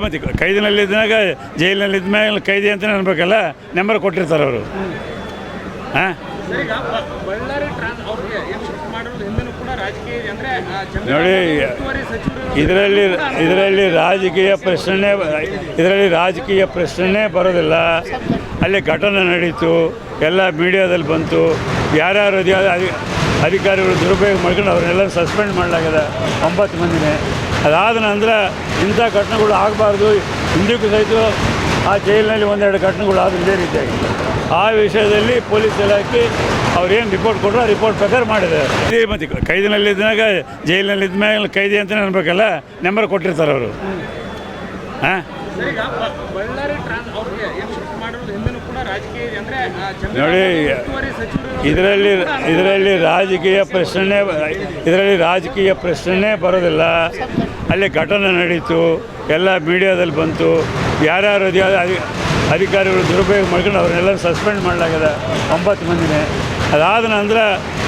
ಮತ್ತೆ ಕೈದಿನಲ್ಲಿದ್ದಾಗ ಜೈಲಿನಲ್ಲಿ ಇದ್ಮೇಲೆ ಕೈದಿ ಅಂತ ಅನ್ಬೇಕಲ್ಲ ನಂಬರ್ ಕೊಟ್ಟಿರ್ತಾರೆ ಅವರು. ನೋಡಿ, ಇದರಲ್ಲಿ ಇದರಲ್ಲಿ ರಾಜಕೀಯ ಪ್ರಶ್ನೆ ಇದರಲ್ಲಿ ರಾಜಕೀಯ ಪ್ರಶ್ನೆ ಬರೋದಿಲ್ಲ. ಅಲ್ಲಿ ಘಟನೆ ನಡೀತು ಎಲ್ಲ ಮೀಡಿಯಾದಲ್ಲಿ ಬಂತು. ಯಾರ್ಯಾರು ಅಧಿ- ಅಧಿ- ಅಧಿಕಾರಿಗಳು ದುರುಪಯೋಗ ಮಾಡ್ಕೊಂಡು ಅವ್ರನ್ನೆಲ್ಲ ಸಸ್ಪೆಂಡ್ ಮಾಡಲಾಗಿದೆ. ಒಂಬತ್ತು ಮಂದಿನೇ. ಅದಾದ ನಂತರ ಇಂಥ ಘಟನೆಗಳು ಆಗಬಾರ್ದು. ಹಿಂದಿಕ್ಕೂ ಸಹಿತ ಆ ಜೈಲಿನಲ್ಲಿ ಒಂದೆರಡು ಘಟನೆಗಳು ಆದ ಇದೇ ರೀತಿಯಾಗಿ. ಆ ವಿಷಯದಲ್ಲಿ ಪೊಲೀಸ್ ಇಲಾಖೆ ಅವ್ರೇನು ರಿಪೋರ್ಟ್ ಕೊಟ್ಟರು ಆ ರಿಪೋರ್ಟ್ ಪ್ರಕಾರ ಮಾಡಿದ್ದಾರೆ. ಇದೇ ಮತ್ತೆ ಕೈದಿನಲ್ಲಿದ್ದಾಗ ಜೈಲಿನಲ್ಲಿ ಇದ್ಮೇಲೆ ಕೈದಿ ಅಂತ ಅನ್ಬೇಕಲ್ಲ ನಂಬರ್ ಕೊಟ್ಟಿರ್ತಾರೆ ಅವರು. ಹಾಂ? ಸರ್, ಬಳ್ಳಾರಿ ಟ್ರಾನ್ಸ್ ಅವ್ರಿಗೆ ಏನು ಶಿಫ್ಟ್ ಮಾಡೋದು ಹಿಂದೆನೂ ಕೂಡ ರಾಜಕೀಯ ಇದೆ. ಅಂದ್ರೆ ನೋಡಿ, ಇದರಲ್ಲಿ ಇದರಲ್ಲಿ ರಾಜಕೀಯ ಪ್ರಶ್ನೆ ಇದರಲ್ಲಿ ರಾಜಕೀಯ ಪ್ರಶ್ನೆ ಬರೋದಿಲ್ಲ. ಅಲ್ಲಿ ಘಟನೆ ನಡೀತು, ಎಲ್ಲ ಮೀಡಿಯಾದಲ್ಲಿ ಬಂತು. ಯಾರ್ಯಾರು ಅಧಿ- ಅಧಿ- ಅಧಿಕಾರಿಗಳು ದುರುಪಯೋಗ ಮಾಡ್ಕೊಂಡು ಅವ್ರನ್ನೆಲ್ಲ ಸಸ್ಪೆಂಡ್ ಮಾಡಲಾಗಿದೆ ಒಂಬತ್ತು ಮಂದಿನೇ. ಅದಾದ ನಂತರ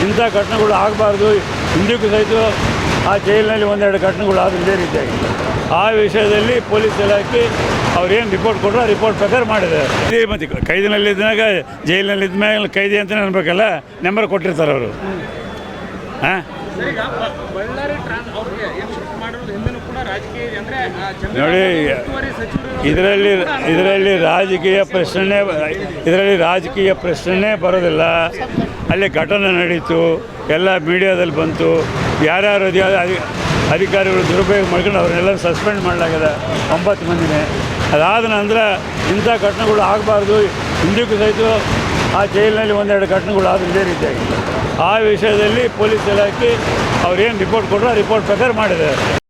ಇಂಥ ಘಟನೆಗಳು ಆಗಬಾರ್ದು. ಹಿಂದಕ್ಕೂ ಸಹಿತ ಆ ಜೈಲಿನಲ್ಲಿ ಒಂದೆರಡು ಘಟನೆಗಳು ಆದ ಇದೇ ರೀತಿಯಾಗಿ. ಆ ವಿಷಯದಲ್ಲಿ ಪೊಲೀಸ್ ಇಲಾಖೆ ಅವ್ರೇನು ರಿಪೋರ್ಟ್ ಕೊಟ್ಟರು ಆ ರಿಪೋರ್ಟ್ ಪ್ರಕಾರ ಮಾಡಿದ್ದಾರೆ ಮತ್ತೆ ಕೈದಿನಲ್ಲಿದ್ದಾಗ ಜೈಲಿನಲ್ಲಿ ಇದ್ಮೇಲೆ ಕೈದಿ ಅಂತ ಅನ್ಬೇಕಲ್ಲ ನಂಬರ್ ಕೊಟ್ಟಿರ್ತಾರೆ ಅವರು. ಹಾಂ ನೋಡಿ, ಇದರಲ್ಲಿ ಇದರಲ್ಲಿ ರಾಜಕೀಯ ಪ್ರಶ್ನೆ ಇದರಲ್ಲಿ ರಾಜಕೀಯ ಪ್ರಶ್ನೆ ಬರೋದಿಲ್ಲ. ಅಲ್ಲಿ ಘಟನೆ ನಡೀತು ಎಲ್ಲ ಮೀಡಿಯಾದಲ್ಲಿ ಬಂತು. ಯಾರ್ಯಾರು ಅಧಿ- ಅಧಿ- ಅಧಿಕಾರಿಗಳು ದುರುಪಯೋಗ ಮಾಡ್ಕೊಂಡು ಅವ್ರನ್ನೆಲ್ಲ ಸಸ್ಪೆಂಡ್ ಮಾಡಲಾಗಿದೆ. ಒಂಬತ್ತು ಮಂದಿನೇ. ಅದಾದ ನಂತರ ಇಂಥ ಘಟನೆಗಳು ಆಗಬಾರ್ದು. ಹಿಂದಕ್ಕೂ ಸಹಿತ ಆ ಜೈಲಿನಲ್ಲಿ ಒಂದೆರಡು ಘಟನೆಗಳು ಆದರೆ ಇದೇ ರೀತಿಯಾಗಿ ಆ ವಿಷಯದಲ್ಲಿ ಪೊಲೀಸ್ ಇಲಾಖೆ ಅವ್ರೇನು ರಿಪೋರ್ಟ್ ಕೊಟ್ಟರು ಆ ರಿಪೋರ್ಟ್ ಪ್ರಕಾರ ಮಾಡಿದ್ದಾರೆ.